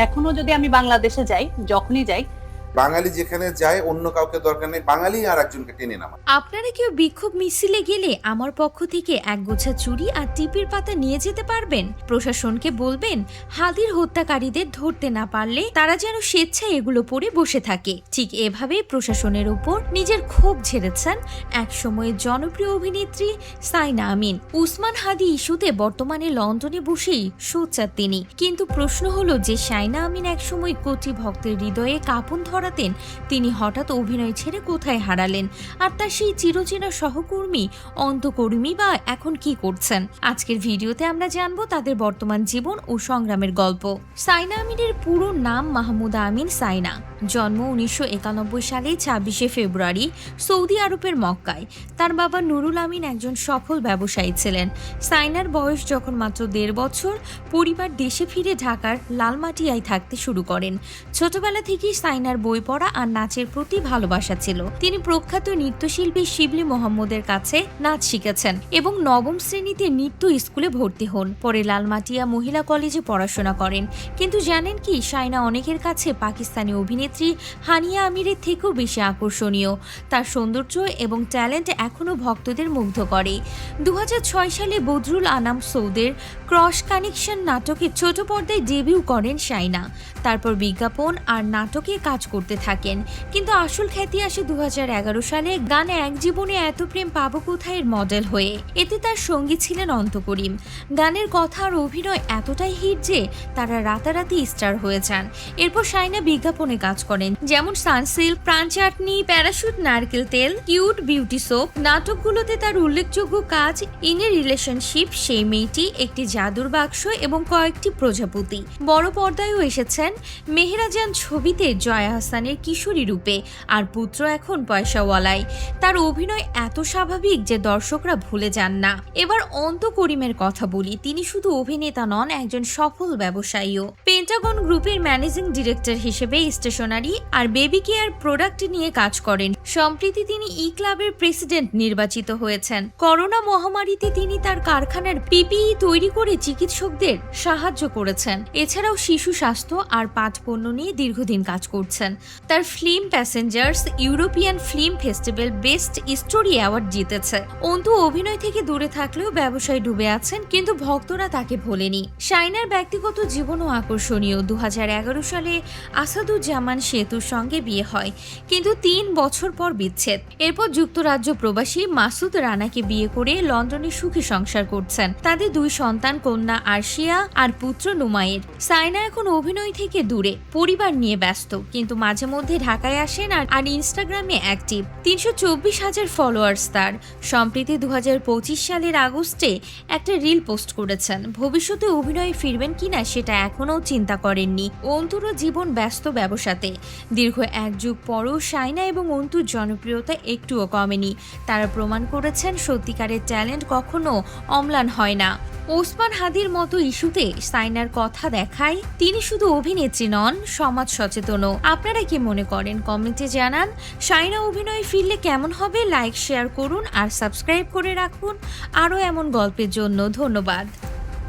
এখনও যদি আমি বাংলাদেশে যাই যখনই যাই বাঙালি যেখানে যায়, অন্য কাউকে দরকার নেই। বাঙালি আর একজনকে টেনে নামা। আপনারা কেউ বিক্ষোভ মিছিলে গেলে আমার পক্ষ থেকে এক গোছা চুরি আর টিপির পাতা নিয়ে যেতে পারবেন? প্রশাসনকে বলবেন হাদির হত্যাকারীদের ধরতে না পারলে তারা যেন স্বেচ্ছায় এগুলো পরে বসে থাকে। ঠিক এভাবে প্রশাসনের উপর নিজের ক্ষোভ ঝেড়েছেন এক সময়ের জনপ্রিয় অভিনেত্রী সাইনা আমিন। উসমান হাদি ইস্যুতে বর্তমানে লন্ডনে বসেই সোচ্চার তিনি। কিন্তু প্রশ্ন হলো যে সাইনা আমিন একসময় কোটি ভক্তের হৃদয়ে কাঁপন ধরাতেন তিনি হঠাৎ অভিনয় ছেড়ে কোথায় হারালেন? আর তার সেই চিরচেনা সহকর্মী অন্তকর্মী বা এখন কি করছেন? আজকের ভিডিওতে আমরা জানব তাদের বর্তমান জীবন ও সংগ্রামের গল্প। সাইনা আমিনের পুরো নাম মাহমুদা আমিন সাইনা। জন্ম উনিশশো একানব্বই সালে ছাব্বিশে ফেব্রুয়ারি সৌদি আরবের মক্কায়। তার বাবা নুরুল আমিন একজন সফল ব্যবসায়ী ছিলেন। সাইনার বয়স যখন মাত্র দেড় বছর, পরিবার দেশে ফিরে ঢাকার লালমাটিয়ায় থাকতে শুরু করেন। ছোটবেলা থেকেই সাইনার বই পড়া আর নাচের প্রতি ভালোবাসা ছিল। তিনি প্রখ্যাত নৃত্যশিল্পী শিবলি মোহাম্মদের কাছে নাচ শিখেছেন এবং নবম শ্রেণীতে নৃত্য স্কুলে ভর্তি হন। পরে লালমাটিয়া মহিলা কলেজে পড়াশোনা করেন। কিন্তু জানেন কি, সাইনা অনেকের কাছে পাকিস্তানি অভিনেত্রী হানিয়া আমিরের থেকেও বেশি আকর্ষণীয়। তার সৌন্দর্য এবং ট্যালেন্ট এখনও ভক্তদের মুগ্ধ করে। দু হাজার ছয় সালে বদরুল আনাম সৌদের ক্রস কানেকশন নাটকে ছোট পর্দায় ডেবিউ করেন সাইনা তারপর বিজ্ঞাপন আর নাটকে কাজ করতে থাকেন। কিন্তু আসল খ্যাতি আসে দু হাজার এগারো সালে গানে এক জীবনে এত প্রেম পাবো কোথায় মডেল হয়ে। এতে তার সঙ্গী ছিলেন অন্ত করিম গানের কথা আর অভিনয় এতটাই হিট যে তারা রাতারাতি স্টার হয়ে যান। এরপর সাইনা বিজ্ঞাপনে কাজ করেন। যেমন সানসিল্ক, প্রাণ চাটনি, প্যারাশুট, নারকেল তেল, কিউট বিউটি সোপ। নাটকগুলোতে তার উল্লেখযোগ্য কাজ, ইন এ রিলেশনশিপ, সেই মেয়েটি একটি জাদুর বাক্স এবং কয়েকটি প্রজাপতি। বড় পর্দায়ও এসেছেন মেহরাজান ছবিতে জয়া হাসানের কিশোরী রূপে, আর পুত্র এখন পয়সাওয়ালায়। তার অভিনয় এত স্বাভাবিক যে দর্শকরা ভুলে যান না। এবার অন্ত করিমের কথা বলি, তিনি শুধু অভিনেতা নন, একজন সফল ব্যবসায়ীও। পেন্টাগন গ্রুপের ম্যানেজিং ডিরেক্টর হিসেবে স্টেশনারি আর বেবি কেয়ার প্রোডাক্ট নিয়ে কাজ করেন। সম্প্রতি তিনি ই ক্লাবের প্রেসিডেন্ট নির্বাচিত হয়েছেন। করোনা মহামারীতে তিনি তার কারখানার পিপিই তৈরি করে চিকিৎসকদের সাহায্য করেছেন। এছাড়াও শিশু স্বাস্থ্য আর পাট পণ্য নিয়ে দীর্ঘদিন কাজ করছেন। তার film passengers European film festival best story award জিতেছে। অন্তু অভিনয় থেকে দূরে থাকলেও ব্যবসায় ডুবে আছেন, কিন্তু ভক্তরা তাকে ভোলেনি। শাইনার ব্যক্তিগত জীবনও আকর্ষণীয়। দু হাজার এগারো সালে আসাদুজ্জামান সেতুর সঙ্গে বিয়ে হয়, কিন্তু তিন বছর পর বিচ্ছেদ। এরপর যুক্তরাজ্য প্রবাসী মাসুদ রানাকে বিয়ে করে লন্ডনে সুখী সংসার করছেন। তাদের দুই সন্তান কন্যা আরশিয়া আর পুত্র নুমাইর। সাইনা এখন অভিনয় থেকে দূরে, পরিবার নিয়ে ব্যস্ত, কিন্তু মাঝে মধ্যে ঢাকায় আসেন আর ইনস্টাগ্রামে অ্যাক্টিভ। তিনশো চব্বিশ হাজার ফলোয়ার্স তার। সম্প্রতি দু পঁচিশ সালের আগস্টে একটা রিল পোস্ট করেছেন। ভবিষ্যতে অভিনয়ে ফিরবেন কিনা সেটা এখনও চিন্তা করেননি। অন্তুরও জীবন ব্যস্ত ব্যবসাতে। দীর্ঘ এক যুগ পরও সাইনা এবং অন্তুর জনপ্রিয়তা একটুও কমেনি। তারা প্রমাণ করেছেন, সত্যিকারের ট্যালেন্ট কখনো অম্লান হয় না। ওসমান হাদির মতো ইস্যুতে সাইনার কথা দেখায়, তিনি শুধু অভিনেত্রী নন, সমাজ সচেতনও। আপনারা কি মনে করেন? কমেন্টে জানান। সাইনা অভিনয়ে ফিরলে কেমন হবে? লাইক, শেয়ার করুন আর সাবস্ক্রাইব করে রাখুন। আরও এমন গল্পের জন্য ধন্যবাদ।